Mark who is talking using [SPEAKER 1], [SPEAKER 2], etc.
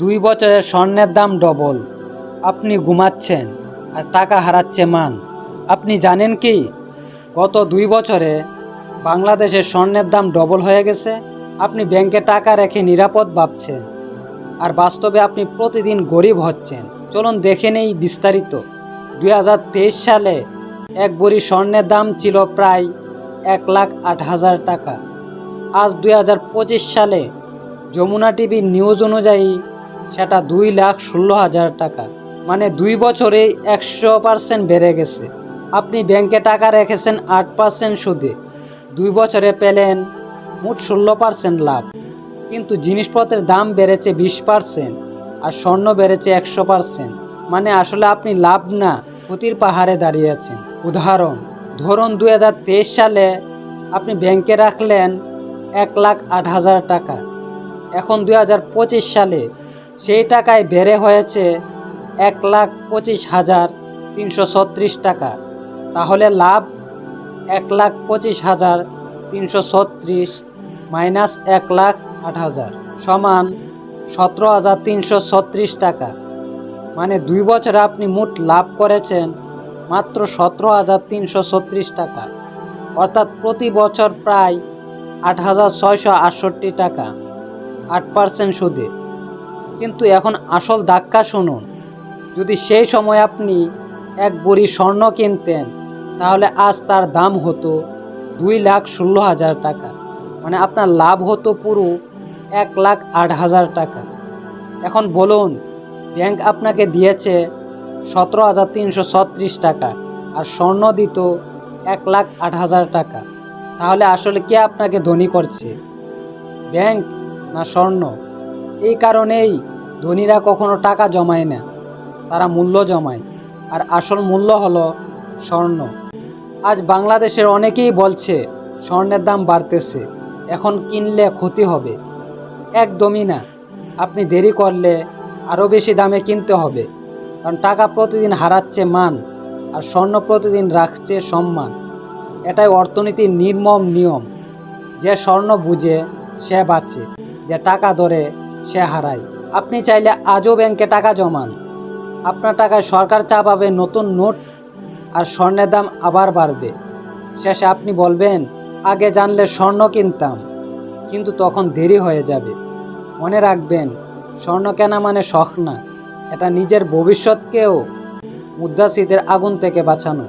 [SPEAKER 1] দুই বছরের স্বর্ণের দাম ডবল। আপনি ঘুমাচ্ছেন আর টাকা হারাচ্ছে মান। আপনি জানেন কি? গত দুই বছরে বাংলাদেশের স্বর্ণের দাম ডবল হয়ে গেছে। আপনি ব্যাংকে টাকা রেখে নিরাপদ ভাবছেন। আর বাস্তবে আপনি প্রতিদিন গরিব হচ্ছেন। চলুন দেখে নেই বিস্তারিত। দুই হাজার তেইশ সালে এক বড়ি স্বর্ণের দাম ছিল প্রায় এক লাখ আট হাজার টাকা। আজ দুই হাজার পঁচিশ সালে যমুনা টিভির নিউজ অনুযায়ী সেটা দুই লাখ ষোলো হাজার টাকা। মানে দুই বছরে একশো পার্সেন্ট বেড়ে গেছে। আপনি ব্যাংকে টাকা রেখেছেন আট পার্সেন্ট সুদে। দুই বছরে পেলেন মোট ষোলো পার্সেন্ট লাভ। কিন্তু জিনিসপত্রের দাম বেড়েছে বিশ পার্সেন্ট আর স্বর্ণ বেড়েছে একশো পার্সেন্ট মানে আসলে আপনি লাভ না, ক্ষতির পাহাড়ে দাঁড়িয়ে আছেন। উদাহরণ, ধরুন দু হাজার তেইশ সালে আপনি ব্যাংকে রাখলেন এক লাখ আট হাজার টাকা। এখন দু হাজার পঁচিশ সালে সেই টাকায় বেড়ে হয়েছে এক লাখ পঁচিশ হাজার তিনশো ছত্রিশ টাকা। তাহলে লাভ এক লাখ পঁচিশ হাজার তিনশো ছত্রিশ মাইনাস এক লাখ আট হাজার সমান সতেরো হাজার তিনশো ছত্রিশ টাকা। মানে দুই বছরে আপনি মোট লাভ করেছেন মাত্র সতেরো হাজার তিনশো ছত্রিশ টাকা। অর্থাৎ প্রতি বছর প্রায় আট হাজার ছয়শো আটষট্টি টাকা। আট পার্সেন্ট সুদে। কিন্তু এখন আসল ধাক্কা শুনুন। যদি সেই সময় আপনি এক বড়ি স্বর্ণ কিনতেন, তাহলে আজ তার দাম হতো দুই লাখ ষোলো হাজার টাকা। মানে আপনার লাভ হতো পুরো এক লাখ আট হাজার টাকা। এখন বলুন, ব্যাংক আপনাকে দিয়েছে সতেরো হাজার তিনশো ছত্রিশ টাকা আর স্বর্ণ দিত এক লাখ আট হাজার টাকা। তাহলে আসলে কে আপনাকে ধনী করছে? ব্যাংক না স্বর্ণ? এই কারণেই ধনীরা কখনো টাকা জমায় না, তারা মূল্য জমায়। আর আসল মূল্য হলো স্বর্ণ। আজ বাংলাদেশের অনেকেই বলছে, স্বর্ণের দাম বাড়তেছে, এখন কিনলে ক্ষতি হবে। একদমই না। আপনি দেরি করলে আরও বেশি দামে কিনতে হবে। কারণ টাকা প্রতিদিন হারাচ্ছে মান, আর স্বর্ণ প্রতিদিন রাখছে সম্মান। এটাই অর্থনীতির নির্মম নিয়ম। যে স্বর্ণ বুঝে, সে বাঁচে। যে টাকা ধরে সে হারায়। আপনি চাইলে আজও ব্যাংকে টাকা জমান। আপনার টাকায় সরকার চাপাবে নতুন নোট আর স্বর্ণের দাম আবার বাড়বে। শেষে আপনি বলবেন, আগে জানলে স্বর্ণ কিনতাম, কিন্তু তখন দেরি হয়ে যাবে। মনে রাখবেন, স্বর্ণ কেনা মানে শখ না, এটা নিজের ভবিষ্যৎকেও মুদ্রাস্ফীতির আগুন থেকে বাঁচানো।